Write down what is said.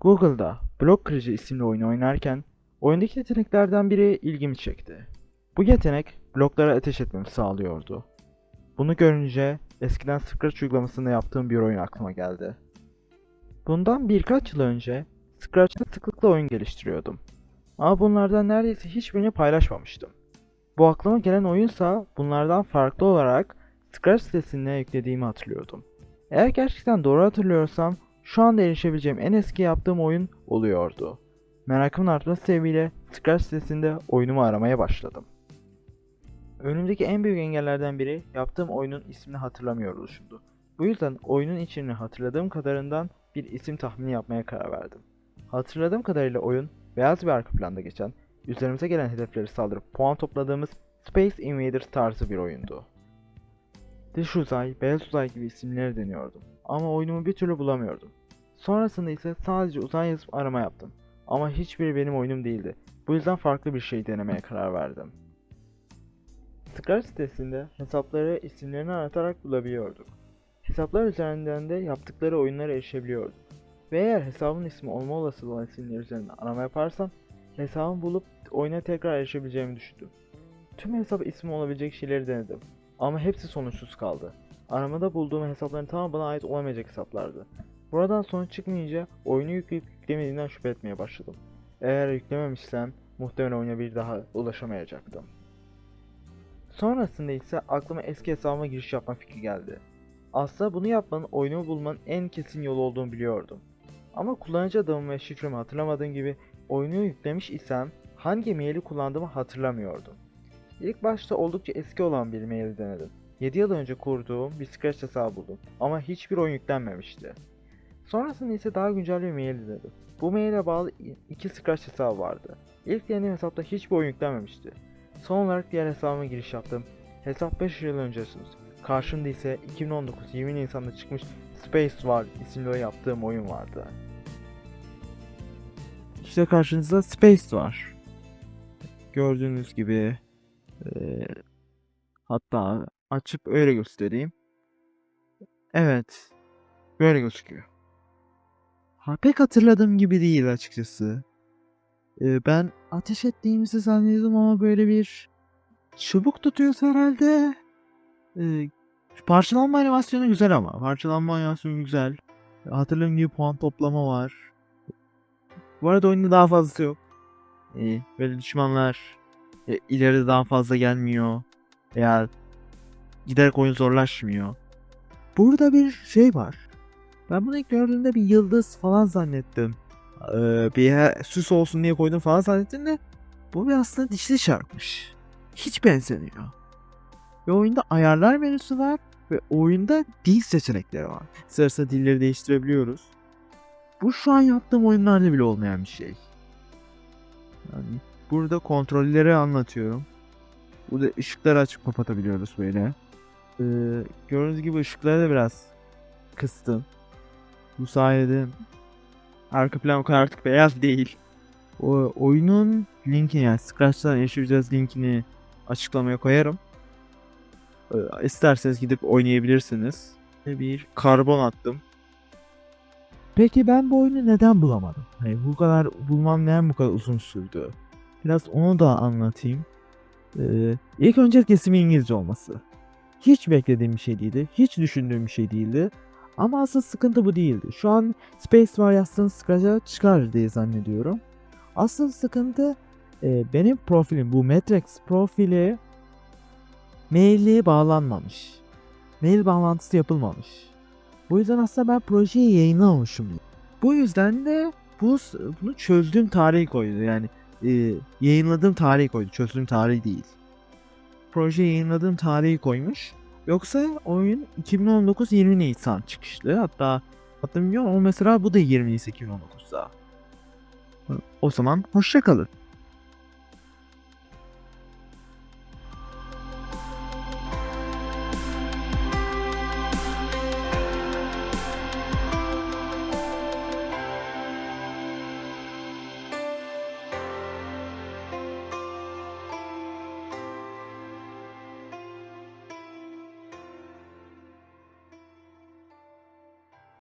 Google'da Blok Kırıcı isimli oyunu oynarken oyundaki yeteneklerden biri ilgimi çekti. Bu yetenek bloklara ateş etmemi sağlıyordu. Bunu görünce eskiden Scratch uygulamasında yaptığım bir oyun aklıma geldi. Bundan birkaç yıl önce Scratch'ta sıklıkla oyun geliştiriyordum. Ama bunlardan neredeyse hiçbirini paylaşmamıştım. Bu aklıma gelen oyunsa bunlardan farklı olarak Scratch sitesine yüklediğimi hatırlıyordum. Eğer gerçekten doğru hatırlıyorsam şu anda erişebileceğim en eski yaptığım oyun oluyordu. Merakımın artması sebebiyle Scratch sitesinde oyunumu aramaya başladım. Önümdeki en büyük engellerden biri yaptığım oyunun ismini hatırlamıyor oluşumdu. Bu yüzden oyunun içeriğini hatırladığım kadarından bir isim tahmini yapmaya karar verdim. Hatırladığım kadarıyla oyun beyaz bir arka planda geçen, üzerimize gelen hedefleri saldırıp puan topladığımız Space Invaders tarzı bir oyundu. Dış uzay, beyaz uzay gibi isimleri deniyordum ama oyunumu bir türlü bulamıyordum. Sonrasında ise sadece uzay yazıp arama yaptım. Ama hiçbiri benim oyunum değildi. Bu yüzden farklı bir şey denemeye karar verdim. Scratch sitesinde hesapları isimlerini aratarak bulabiliyorduk. Hesaplar üzerinden de yaptıkları oyunlara erişebiliyorduk. Ve eğer hesabın ismi olma olasılığı olan isimler üzerinden arama yaparsam hesabımı bulup oyuna tekrar erişebileceğimi düşündüm. Tüm hesap ismi olabilecek şeyleri denedim. Ama hepsi sonuçsuz kaldı. Aramada bulduğum hesapların tamamı bana ait olamayacak hesaplardı. Buradan sonuç çıkmayınca oyunu yükleyip yüklemediğinden şüphe etmeye başladım. Eğer yüklememişsem muhtemelen oyuna bir daha ulaşamayacaktım. Sonrasında ise aklıma eski hesabıma giriş yapma fikri geldi. Aslında bunu yapmanın oyunumu bulmanın en kesin yolu olduğunu biliyordum. Ama kullanıcı adımı ve şifremi hatırlamadığım gibi oyunu yüklemiş isem hangi maili kullandığımı hatırlamıyordum. İlk başta oldukça eski olan bir maili denedim. 7 yıl önce kurduğum bir Scratch hesabı buldum ama hiçbir oyun yüklenmemişti. Sonrasında ise daha güncel bir mail denedim. Bu maile bağlı iki Scratch hesabı vardı. İlk denediğim hesapta hiçbir oyun yüklenmemişti. Son olarak diğer hesabıma giriş yaptım. Hesap 5 yıl öncesiniz. Karşımda ise 2019 20 Nisan'da çıkmış Space War isimli yaptığım oyun vardı. İşte karşınızda Space var. Gördüğünüz gibi eee, hatta açıp öyle göstereyim. Evet. Böyle gözüküyor. Pek hatırladığım gibi değil açıkçası. Ee, ben ateş ettiğimizi zannediyordum ama böyle bir çubuk tutuyoruz herhalde. Ee, parçalanma animasyonu güzel ama. Parçalanma animasyonu güzel. Hatırladığım gibi puan toplama var. Bu arada oyunda daha fazlası yok. Ee, böyle düşmanlar e, ileride daha fazla gelmiyor. Veya giderek oyun zorlaşmıyor. Burada bir şey var. Ben bunu ilk gördüğümde bir yıldız falan zannettim. Ee, bir he- süs olsun diye koydum falan zannettim de bu bir aslında dişli şarkmış. Hiç benzemiyor. Ve oyunda ayarlar menüsü var ve oyunda dil seçenekleri var. Sırasında dilleri değiştirebiliyoruz. Bu şu an yaptığım oyunlarda bile olmayan bir şey. Yani burada kontrolleri anlatıyorum. Burada ışıkları açıp kapatabiliyoruz böyle. Ee, gördüğünüz gibi ışıkları da biraz kıstım. Bu sayede arka plan o kadar artık beyaz değil. O oyunun linkini yani Scratch'tan erişebileceğiz linkini açıklamaya koyarım. Ee, isterseniz gidip oynayabilirsiniz. Bir karbon attım. Peki ben bu oyunu neden bulamadım? Hani bu kadar bulmam neden bu kadar uzun sürdü? Biraz onu da anlatayım. Ee, ilk öncelikle ismi İngilizce olması. Hiç beklediğim bir şey değildi. Hiç düşündüğüm bir şey değildi. Ama asıl sıkıntı bu değildi. Şu an Space var yazsanız Scratch'a çıkar diye zannediyorum. Asıl sıkıntı e, benim profilim bu Matrix profili maille bağlanmamış. Mail bağlantısı yapılmamış. Bu yüzden aslında ben projeyi yayınlamamışım. Bu yüzden de bu bunu çözdüğüm tarihi koydu. Yani e, yayınladığım tarihi koydu. Çözdüğüm tarih değil. Proje yayınladığım tarihi koymuş. Yoksa oyun 2019 20 Nisan çıkışlı. Hatta bilmiyorum ama mesela bu da 20 Nisan 2019'da. O zaman hoşça kalın.